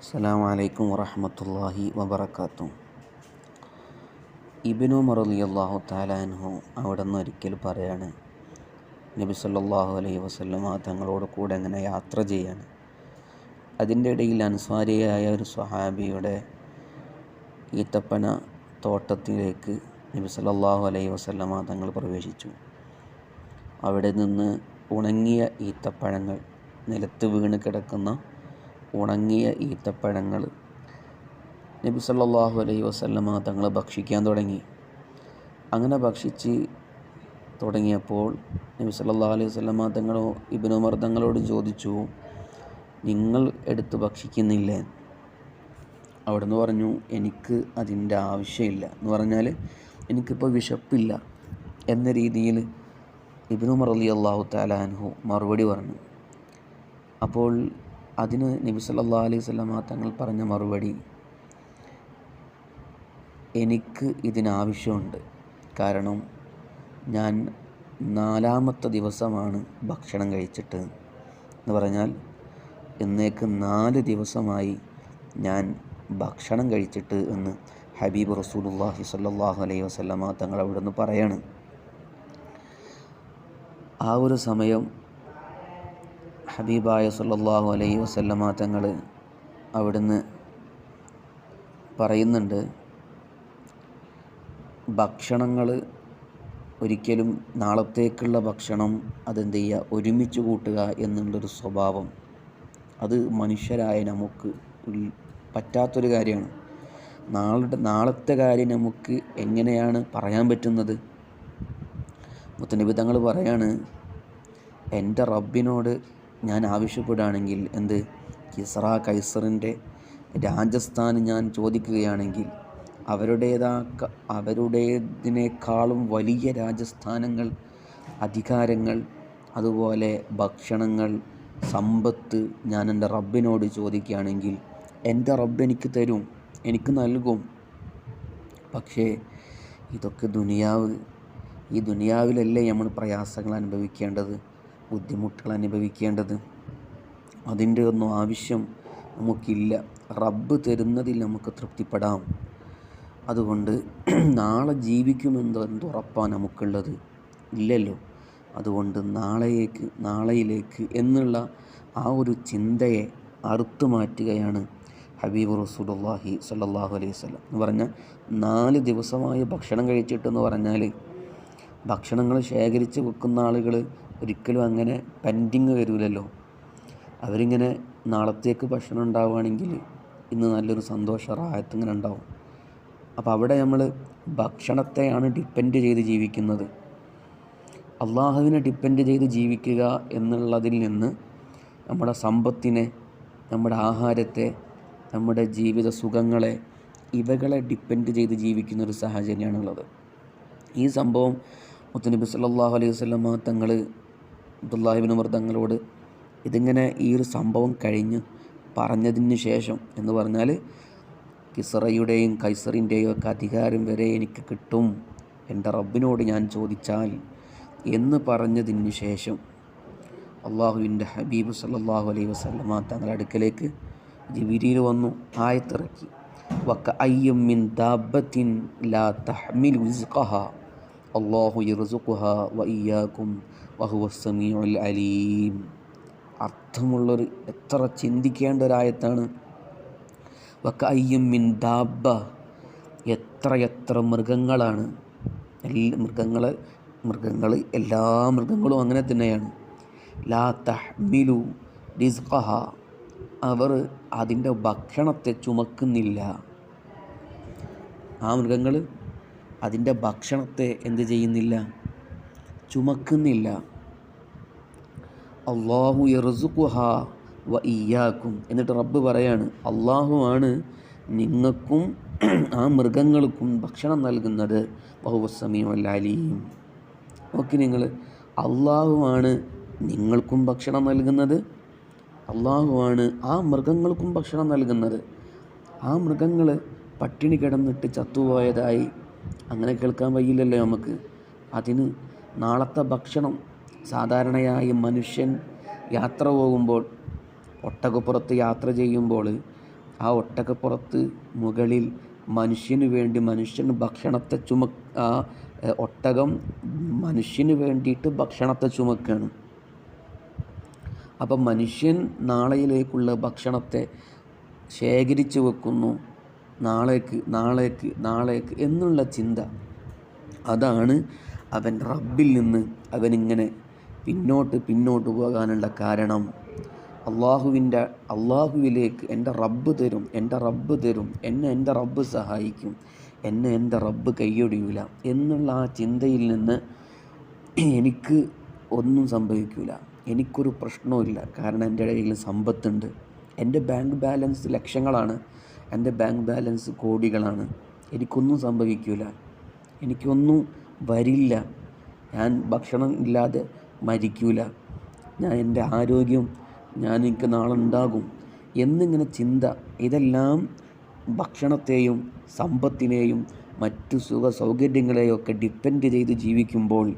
അസ്സലാമു വലൈക്കും വറഹമത്തല്ലാഹി വബറകാതുഹു. ഇബിനു ഉമർ അള്ളാഹു താലാൻഹു അവിടെ നിന്ന് ഒരിക്കൽ പറയാണ് നബി സല്ലാഹു അലൈഹി വസല്ലമ തങ്ങളോട് കൂടെ എങ്ങനെ യാത്ര ചെയ്യാണ്. അതിന്റെ ഇടയിൽ അൻസ്വാരിയായ ഒരു സ്വഹാബിയുടെ ഈത്തപ്പന തോട്ടത്തിലേക്ക് നബി സല്ലാഹു അലൈഹി വസല്ലമ തങ്ങൾ പ്രവേശിച്ചു. അവിടെ നിന്ന് ഉണങ്ങിയ ഈത്തപ്പഴങ്ങൾ നിലത്ത് വീണ് കിടക്കുന്ന ഉണങ്ങിയ ഈത്തപ്പഴങ്ങൾ. നബി സല്ലാഹു അലൈഹി വസല്ലമ തങ്ങൾ ഭക്ഷിക്കാൻ തുടങ്ങി. അങ്ങനെ ഭക്ഷിച്ച് തുടങ്ങിയപ്പോൾ നബി സല്ലാ അലൈഹി വസല്ലമ തങ്ങൾ ഇബ്നു ഉമർ തങ്ങളോട് ചോദിച്ചു നിങ്ങൾ എടുത്ത് ഭക്ഷിക്കുന്നില്ലേ? അവിടുന്ന് പറഞ്ഞു എനിക്ക് അതിന്റെ ആവശ്യമില്ല. എന്ന് പറഞ്ഞാൽ എനിക്കിപ്പോൾ വിശപ്പില്ല. എന്ന രീതിയിൽ ഇബ്നു ഉമർ അലി അള്ളാഹു താലാൻഹു മറുപടി പറഞ്ഞു. അപ്പോൾ അതിന് നബി സല്ലാ അലൈഹി വസല്ലമ തങ്ങൾ പറഞ്ഞ മറുപടി എനിക്ക് ഇതിനാവശ്യമുണ്ട്. കാരണം ഞാൻ നാലാമത്തെ ദിവസമാണ് ഭക്ഷണം കഴിച്ചിട്ട് എന്ന് പറഞ്ഞാൽ എന്നേക്ക് നാല് ദിവസമായി ഞാൻ ഭക്ഷണം കഴിച്ചിട്ട് എന്ന് ഹബീബ് റസൂലുള്ളാഹി സല്ലാഹു അലൈഹി വസല്ലമ തങ്ങൾ അവിടുന്ന് പറയാണ്. ആ ഒരു സമയം ഹബീബായ സല്ലല്ലാഹു അലൈഹി വസല്ലമ തങ്ങൾ അവിടുന്ന് പറയുന്നുണ്ട് ഭക്ഷണങ്ങൾ ഒരിക്കലും നാളത്തേക്കുള്ള ഭക്ഷണം അതെന്ത് ചെയ്യുക ഒരുമിച്ച് കൂട്ടുക എന്നുള്ളൊരു സ്വഭാവം. അത് മനുഷ്യരായ നമുക്ക് പറ്റാത്തൊരു കാര്യമാണ്. നാളുടെ നാളത്തെ കാര്യം നമുക്ക് എങ്ങനെയാണ് പറയാൻ പറ്റുന്നത്? മുത്തനബി തങ്ങൾ പറയാണ് എന്റെ റബ്ബിനോട് ഞാൻ ആവശ്യപ്പെടുകയാണെങ്കിൽ എന്ത്? കിസ്ര കൈസറിന്റെ രാജസ്ഥാൻ ഞാൻ ചോദിക്കുകയാണെങ്കിൽ അവരുടേതാ അവരുടേതിനേക്കാളും വലിയ രാജസ്ഥാനങ്ങൾ അധികാരങ്ങൾ അതുപോലെ ഭക്ഷണങ്ങൾ സമ്പത്ത് ഞാൻ എന്റെ റബ്ബിനോട് ചോദിക്കുകയാണെങ്കിൽ എന്റെ റബ്ബ് എനിക്ക് തരും എനിക്ക് നൽകും. പക്ഷേ ഇതൊക്കെ ദുനിയാവ് ഈ ദുനിയാവിലല്ലേ നമ്മൾ പ്രയാസങ്ങൾ അനുഭവിക്കേണ്ടത്? ബുദ്ധിമുട്ടുകൾ അനുഭവിക്കേണ്ടത്? അതിന്റെ ഒന്നും ആവശ്യം നമുക്കില്ല. റബ്ബ് തരുന്നതിൽ നമുക്ക് തൃപ്തിപ്പെടാം. അതുകൊണ്ട് നാളെ ജീവിക്കുമെന്ന് എന്തുറപ്പാണ് നമുക്കുള്ളത്? ഇല്ലല്ലോ. അതുകൊണ്ട് നാളെയേക്ക് നാളെയിലേക്ക് എന്നുള്ള ആ ഒരു ചിന്തയെ അറുത്തു മാറ്റുകയാണ് ഹബീബ് റസൂലുള്ളാഹി സ്വല്ലല്ലാഹു അലൈഹി വസല്ലം. എന്ന് പറഞ്ഞാൽ നാല് ദിവസമായി ഭക്ഷണം കഴിച്ചിട്ടെന്ന് പറഞ്ഞാൽ ഭക്ഷണങ്ങൾ ശേഖരിച്ച് വെക്കുന്ന ആളുകൾ ഒരിക്കലും അങ്ങനെ പെൻഡിങ് വരില്ലല്ലോ അവരിങ്ങനെ നാളത്തേക്ക് ഭക്ഷണം ഉണ്ടാവുകയാണെങ്കിൽ ഇന്ന് നല്ലൊരു സന്തോഷ റായത്ത് ഇങ്ങനെ ഉണ്ടാവും. അപ്പോൾ അവിടെ നമ്മൾ ഭക്ഷണത്തെയാണ് ഡിപ്പെൻഡ് ചെയ്ത് ജീവിക്കുന്നത്. അള്ളാഹുവിനെ ഡിപ്പെൻഡ് ചെയ്ത് ജീവിക്കുക എന്നുള്ളതിൽ നിന്ന് നമ്മുടെ സമ്പത്തിനെ നമ്മുടെ ആഹാരത്തെ നമ്മുടെ ജീവിത സുഖങ്ങളെ ഇവകളെ ഡിപ്പെൻഡ് ചെയ്ത് ജീവിക്കുന്ന ഒരു സാഹചര്യമാണുള്ളത്. ഈ സംഭവം മുത്തനബി സല്ലല്ലാഹു അലൈഹി വസല്ലമ തങ്ങൾ അബ്ദുല്ലാഹിബിൻ ഉമർ തങ്ങളോട് ഇതിങ്ങനെ ഈ ഒരു സംഭവം കഴിഞ്ഞ് പറഞ്ഞതിന് ശേഷം എന്ന് പറഞ്ഞാൽ കിസറയുടെയും കൈസറിന്റെയും ഒക്കെ അധികാരം വരെ എനിക്ക് കിട്ടും. എന്റെ റബ്ബിനോട് ഞാൻ ചോദിച്ചാൽ എന്ന് പറഞ്ഞതിന് ശേഷം അള്ളാഹുവിന്റെ ഹബീബ് സല്ലല്ലാഹു അലൈഹി വസ്ലമ തങ്ങളുടെ അടുക്കലേക്ക് ജിബിരിയിൽ വന്നു ആയത്തിറക്കി. വക്ക അയ്യം മിൻ ദാബത്തിൻ ലാ തഹ്മിൽ റിസ്ഖഹ. അള്ളാഹു യർസുഖുഹ വയ്യാക്കും ഇയ്യാക്കും വഹുവ സമീഉൽ അലീം. അർത്ഥമുള്ളൊരു എത്ര ചിന്തിക്കേണ്ട ഒരായത്താണ് വക്ക അയ്യം മിൻ ദാബ എത്ര എത്ര മൃഗങ്ങളാണ്. എല്ലാ മൃഗങ്ങളെ മൃഗങ്ങൾ എല്ലാ മൃഗങ്ങളും അങ്ങനെ തന്നെയാണ്. ലാ തഹ്മിലു റിസ്ഖഹ അവർ അതിന്റെ ഭക്ഷണത്തെ ചുമക്കുന്നില്ല. ആ മൃഗങ്ങൾ അതിന്റെ ഭക്ഷണത്തെ എന്ത് ചെയ്യുന്നില്ല? ചുമക്കുന്നില്ല. അള്ളാഹു യർസുഖുഹ വ ഇയാക്കും എന്നിട്ട് റബ്ബ് പറയാണ് അള്ളാഹുവാണ് നിങ്ങൾക്കും ആ മൃഗങ്ങൾക്കും ഭക്ഷണം നൽകുന്നത്. അലീം. ഓക്കെ നിങ്ങൾ അള്ളാഹുവാണ് നിങ്ങൾക്കും ഭക്ഷണം നൽകുന്നത്. അള്ളാഹുവാണ് ആ മൃഗങ്ങൾക്കും ഭക്ഷണം നൽകുന്നത്. ആ മൃഗങ്ങൾ പട്ടിണി കിടന്നിട്ട് ചത്തുപോയതായി അങ്ങനെ കേൾക്കാൻ വയ്യില്ലല്ലോ നമുക്ക്. അതിന് നാളത്തെ ഭക്ഷണം സാധാരണയായി മനുഷ്യൻ യാത്ര പോകുമ്പോൾ ഒട്ടകപ്പുറത്ത് യാത്ര ചെയ്യുമ്പോൾ ആ ഒട്ടകപ്പുറത്ത് മുകളിൽ മനുഷ്യന് വേണ്ടി മനുഷ്യൻ ഭക്ഷണത്തെ ചുമ ആ ഒട്ടകം മനുഷ്യന് വേണ്ടിയിട്ട് ഭക്ഷണത്തെ ചുമക്കാണ്. അപ്പം മനുഷ്യൻ നാളെയിലേക്കുള്ള ഭക്ഷണത്തെ ശേഖരിച്ചു വെക്കുന്നു. നാളേക്ക് നാളേക്ക് നാളേക്ക് എന്നുള്ള ചിന്ത. അതാണ് അവൻ റബ്ബിൽ നിന്ന് അവനിങ്ങനെ പിന്നോട്ട് പിന്നോട്ട് പോകാനുള്ള കാരണം. അള്ളാഹുവിന്റെ അള്ളാഹുവിലേക്ക് എന്റെ റബ്ബ് തരും എന്റെ റബ്ബ് തരും എന്നെ എന്റെ റബ്ബ് സഹായിക്കും എന്നെ എന്റെ റബ്ബ് കൈയൊടിയൂല എന്നുള്ള ആ ചിന്തയിൽ നിന്ന് എനിക്ക് ഒന്നും സംഭവിക്കില്ല എനിക്കൊരു പ്രശ്നവുമില്ല. കാരണം എന്റെ ഇടയിൽ സമ്പത്തുണ്ട്. എന്റെ ബാങ്ക് ബാലൻസ് ലക്ഷങ്ങളാണ്. എന്റെ ബാങ്ക് ബാലൻസ് കോടികളാണ്. എനിക്കൊന്നും സംഭവിക്കില്ല എനിക്കൊന്നും വരില്ല. ഞാൻ ഭക്ഷണം ഇല്ലാതെ മരിക്കൂല. ഞാൻ എന്റെ ആരോഗ്യം ഞാൻ എനിക്ക് നാളെ ഉണ്ടാകും എന്നിങ്ങനെ ചിന്ത. ഇതെല്ലാം ഭക്ഷണത്തെയും സമ്പത്തിനെയും മറ്റു സുഖ സൗകര്യങ്ങളെയും ഒക്കെ ഡിപ്പെൻഡ് ചെയ്ത് ജീവിക്കുമ്പോൾ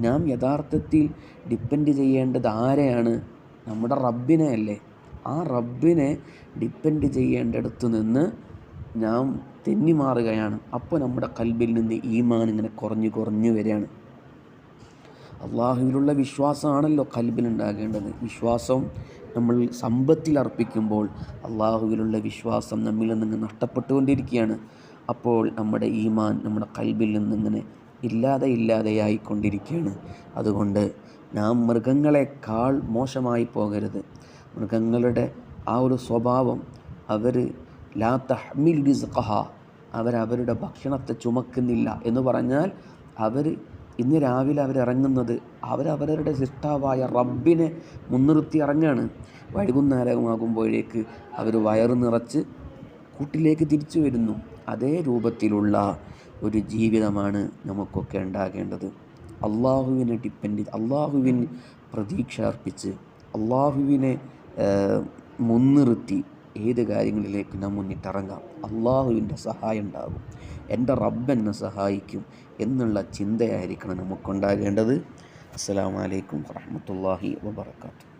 നാം യഥാർത്ഥത്തിൽ ഡിപ്പെൻഡ് ചെയ്യേണ്ടത് ആരെയാണ്? നമ്മുടെ റബ്ബിനെ അല്ലേ? ആ റബ്ബിനെ ഡിപ്പെൻഡ് ചെയ്യേണ്ടടുത്ത് നിന്ന് നാം തെന്നിമാറുകയാണ്. അപ്പോൾ നമ്മുടെ കൽബിൽ നിന്ന് ഈമാൻ ഇങ്ങനെ കുറഞ്ഞു കുറഞ്ഞു വരികയാണ്. അള്ളാഹുവിലുള്ള വിശ്വാസമാണല്ലോ കൽബിലുണ്ടാകേണ്ടത് വിശ്വാസം നമ്മൾ സമ്പത്തിൽ അർപ്പിക്കുമ്പോൾ അള്ളാഹുവിലുള്ള വിശ്വാസം നമ്മിൽ നിന്ന് നഷ്ടപ്പെട്ടുകൊണ്ടിരിക്കുകയാണ്. അപ്പോൾ നമ്മുടെ ഈമാൻ നമ്മുടെ കൽബിൽ നിന്നിങ്ങനെ ഇല്ലാതെ ഇല്ലാതെയായിക്കൊണ്ടിരിക്കുകയാണ്. അതുകൊണ്ട് നാം മൃഗങ്ങളെക്കാൾ മോശമായി പോകരുത്. മൃഗങ്ങളുടെ ആ ഒരു സ്വഭാവം അവർ ലാ തഹ്മിൽ റിസ്ഖഹ. അവരവരുടെ ഭക്ഷണത്തെ ചുമക്കുന്നില്ല എന്ന് പറഞ്ഞാൽ അവർ ഇന്ന് രാവിലെ അവരിറങ്ങുന്നത് അവരവരുടെ സിഷ്ടാവായ റബ്ബിനെ മുൻനിർത്തി ഇറങ്ങാണ്. വൈകുന്നേരമാകുമ്പോഴേക്ക് അവർ വയറ് നിറച്ച് കൂട്ടിലേക്ക് തിരിച്ചു വരുന്നു. അതേ രൂപത്തിലുള്ള ഒരു ജീവിതമാണ് നമുക്കൊക്കെ ഉണ്ടാകേണ്ടത്. അള്ളാഹുവിനെ ഡിപ്പെൻഡ് അള്ളാഹുവിന് പ്രതീക്ഷ അർപ്പിച്ച് അള്ളാഹുവിനെ മുൻനിർത്തി ഏത് കാര്യങ്ങളിലേക്ക് നാം മുന്നിട്ടിറങ്ങാം? അള്ളാഹുവിന്റെ സഹായം ഉണ്ടാകും എന്റെ റബ്ബ് എന്നെ സഹായിക്കും എന്നുള്ള ചിന്തയായിരിക്കണം നമുക്കുണ്ടാകേണ്ടത്. അസ്സലാമു അലൈക്കും വറഹ്മത്തുള്ളാഹി വബർക്കാത്തു